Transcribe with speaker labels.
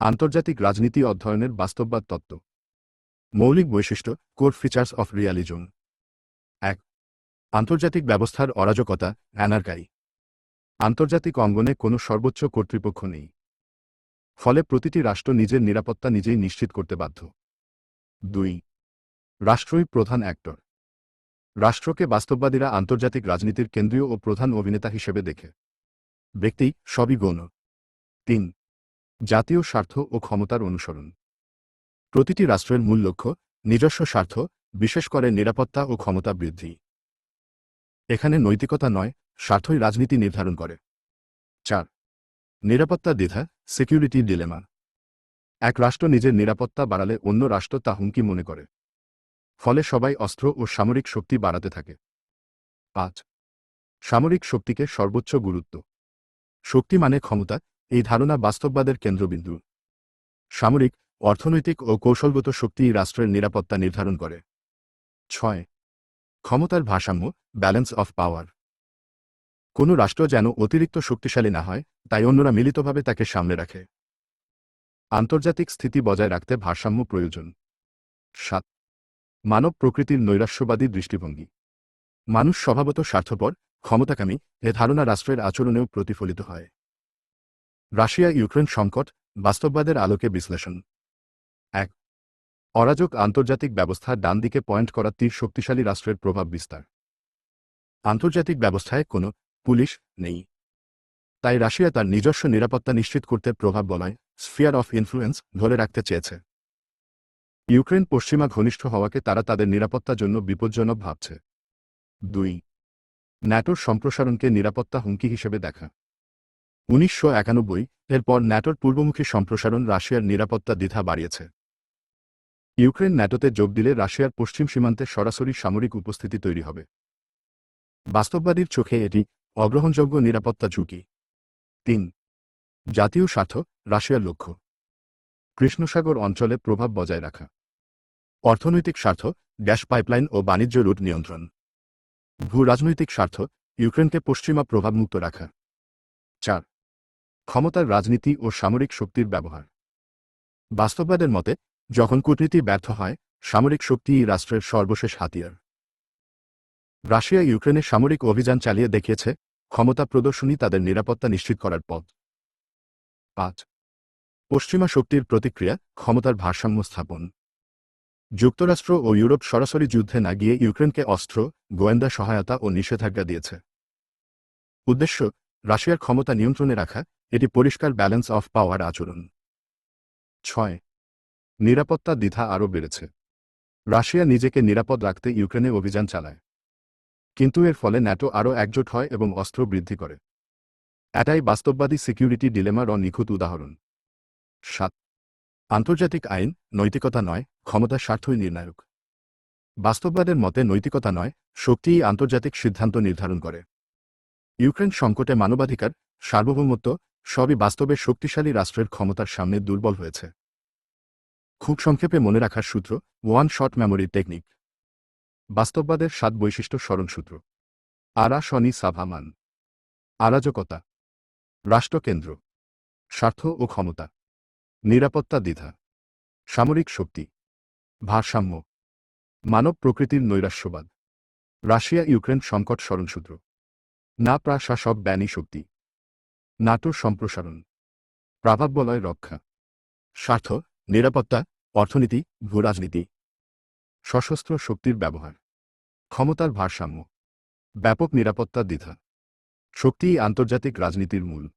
Speaker 1: আন্তর্জাতিক রাজনীতি অধ্যয়নের বাস্তববাদ তত্ত্ব। মৌলিক বৈশিষ্ট্য কোর ফিচার্স অফ রিয়ালিজম। এক, আন্তর্জাতিক ব্যবস্থার অরাজকতা, অ্যানার্কাই। আন্তর্জাতিক অঙ্গনে কোনো সর্বোচ্চ কর্তৃপক্ষ নেই। ফলে প্রতিটি রাষ্ট্র নিজের নিরাপত্তা নিজেই নিশ্চিত করতে বাধ্য। দুই, রাষ্ট্রই প্রধান অ্যাক্টর। রাষ্ট্রকে বাস্তববাদীরা আন্তর্জাতিক রাজনীতির কেন্দ্রীয় ও প্রধান অভিনেতা হিসেবে দেখে। ব্যক্তি সবই গৌণ। তিন জাতীয় স্বার্থ ও ক্ষমতার অনুসরণ। প্রতিটি রাষ্ট্রের মূল লক্ষ্য, নিজস্ব স্বার্থ, বিশেষ করে নিরাপত্তা ও ক্ষমতা বৃদ্ধি। এখানে নৈতিকতা নয়, স্বার্থই রাজনীতি নির্ধারণ করে। চার, নিরাপত্তা দ্বিধা সিকিউরিটি ডিলেমা এক রাষ্ট্র নিজের নিরাপত্তা বাড়ালে অন্য রাষ্ট্র তা হুমকি মনে করে। ফলে সবাই অস্ত্র ও সামরিক শক্তি বাড়াতে থাকে। পাঁচ, সামরিক শক্তিকে সর্বোচ্চ গুরুত্ব। শক্তি মানে ক্ষমতা এই ধারণা বাস্তববাদের কেন্দ্রবিন্দু। সামরিক, অর্থনৈতিক ও কৌশলগত শক্তি রাষ্ট্রের নিরাপত্তা নির্ধারণ করে। ছয়, ক্ষমতার ভারসাম্য ব্যালেন্স অফ পাওয়ার কোনো রাষ্ট্র যেন অতিরিক্ত শক্তিশালী না হয়, তাই অন্যরা মিলিতভাবে তাকে সামনে রাখে। আন্তর্জাতিক স্থিতি বজায় রাখতে ভারসাম্য প্রয়োজন। সাত, মানব প্রকৃতির নৈরাশ্যবাদী দৃষ্টিভঙ্গি। মানুষ স্বভাবত স্বার্থপর, ক্ষমতাকামী, এ ধারণা রাষ্ট্রের আচরণেও প্রতিফলিত হয়। রাশিয়া ইউক্রেন সংকট, বাস্তববাদের আলোকে বিশ্লেষণ। এক, অরাজক আন্তর্জাতিক ব্যবস্থা ডান দিকে পয়েন্ট করা তীর শক্তিশালী রাষ্ট্রের প্রভাব বিস্তার। আন্তর্জাতিক ব্যবস্থায় কোনো পুলিশ নেই। তাই রাশিয়া তার নিজস্ব নিরাপত্তা নিশ্চিত করতে প্রভাব বলায় স্ফিয়ার অফ ইনফ্লুয়েন্স ধরে রাখতে চেয়েছে। ইউক্রেন পশ্চিমা ঘনিষ্ঠ হওয়াকে তারা তাদের নিরাপত্তার জন্য বিপজ্জনক ভাবছে। দুই, ন্যাটোর সম্প্রসারণকে নিরাপত্তা হুমকি হিসেবে দেখা। উনিশশো একানব্বই, এরপর ন্যাটোর পূর্বমুখী সম্প্রসারণ রাশিয়ার নিরাপত্তা দ্বিধা বাড়িয়েছে। ইউক্রেন ন্যাটোতে যোগ দিলে রাশিয়ার পশ্চিম সীমান্তে সরাসরি সামরিক উপস্থিতি তৈরি হবে। বাস্তববাদীর চোখে এটি অগ্রহণযোগ্য নিরাপত্তা ঝুঁকি। তিন, জাতীয় স্বার্থ, রাশিয়ার লক্ষ্য। কৃষ্ণসাগর অঞ্চলে প্রভাব বজায় রাখা। অর্থনৈতিক স্বার্থ, গ্যাস পাইপলাইন ও বাণিজ্য রুট নিয়ন্ত্রণ। ভূ রাজনৈতিক স্বার্থ, ইউক্রেনকে পশ্চিমা প্রভাবমুক্ত রাখা। চার ক্ষমতার রাজনীতি ও সামরিক শক্তির ব্যবহার। বাস্তববাদের মতে, যখন কূটনীতি ব্যর্থ হয়, সামরিক শক্তিই রাষ্ট্রের সর্বশেষ হাতিয়ার। রাশিয়া ইউক্রেনে সামরিক অভিযান চালিয়ে দেখিয়েছে, ক্ষমতা প্রদর্শনী তাদের নিরাপত্তা নিশ্চিত করার পথ। পাঁচ, পশ্চিমা শক্তির প্রতিক্রিয়া, ক্ষমতার ভারসাম্য স্থাপন। যুক্তরাষ্ট্র ও ইউরোপ সরাসরি যুদ্ধে না গিয়ে ইউক্রেনকে অস্ত্র, গোয়েন্দা সহায়তা ও নিষেধাজ্ঞা দিয়েছে। উদ্দেশ্য, রাশিয়ার ক্ষমতা নিয়ন্ত্রণে রাখা এটি পরিষ্কার ব্যালেন্স অফ পাওয়ার আচরণ। ছয়, নিরাপত্তা দ্বিধা আরও বেড়েছে। রাশিয়া নিজেকে নিরাপদ রাখতে ইউক্রেনে অভিযান চালায়। কিন্তু এর ফলে ন্যাটো আরও একজোট হয় এবং অস্ত্র বৃদ্ধি করে। এটাই বাস্তববাদী সিকিউরিটি ডিলেমার নিখুঁত উদাহরণ। সাত, আন্তর্জাতিক আইন, নৈতিকতা নয়, ক্ষমতা স্বার্থই নির্ণায়ক। বাস্তববাদের মতে নৈতিকতা নয়, শক্তিই আন্তর্জাতিক সিদ্ধান্ত নির্ধারণ করে। ইউক্রেন সংকটে মানবাধিকার, সার্বভৌমত্ব সবই বাস্তবে শক্তিশালী রাষ্ট্রের ক্ষমতার সামনে দুর্বল হয়েছে। খুব সংক্ষেপে মনে রাখার সূত্র ওয়ান শট মেমোরি টেকনিক বাস্তববাদের সাত বৈশিষ্ট্য স্মরণসূত্র আরা শনি সাভামান আরাজকতা। রাষ্ট্রকেন্দ্র। স্বার্থ ও ক্ষমতা। নিরাপত্তা দ্বিধা। সামরিক শক্তি। ভারসাম্য। মানব প্রকৃতির নৈরাশ্যবাদ। রাশিয়া ইউক্রেন সংকট স্মরণসূত্র না প্রাশা সব ব্যানী শক্তি। নাটোর সম্প্রসারণ। প্রাভাববলয় রক্ষা। স্বার্থ, নিরাপত্তা, অর্থনীতি, ভূরাজনীতি। সশস্ত্র শক্তির ব্যবহার। ক্ষমতার ভারসাম্য। ব্যাপক নিরাপত্তা দ্বিধা। শক্তিই আন্তর্জাতিক রাজনীতির মূল।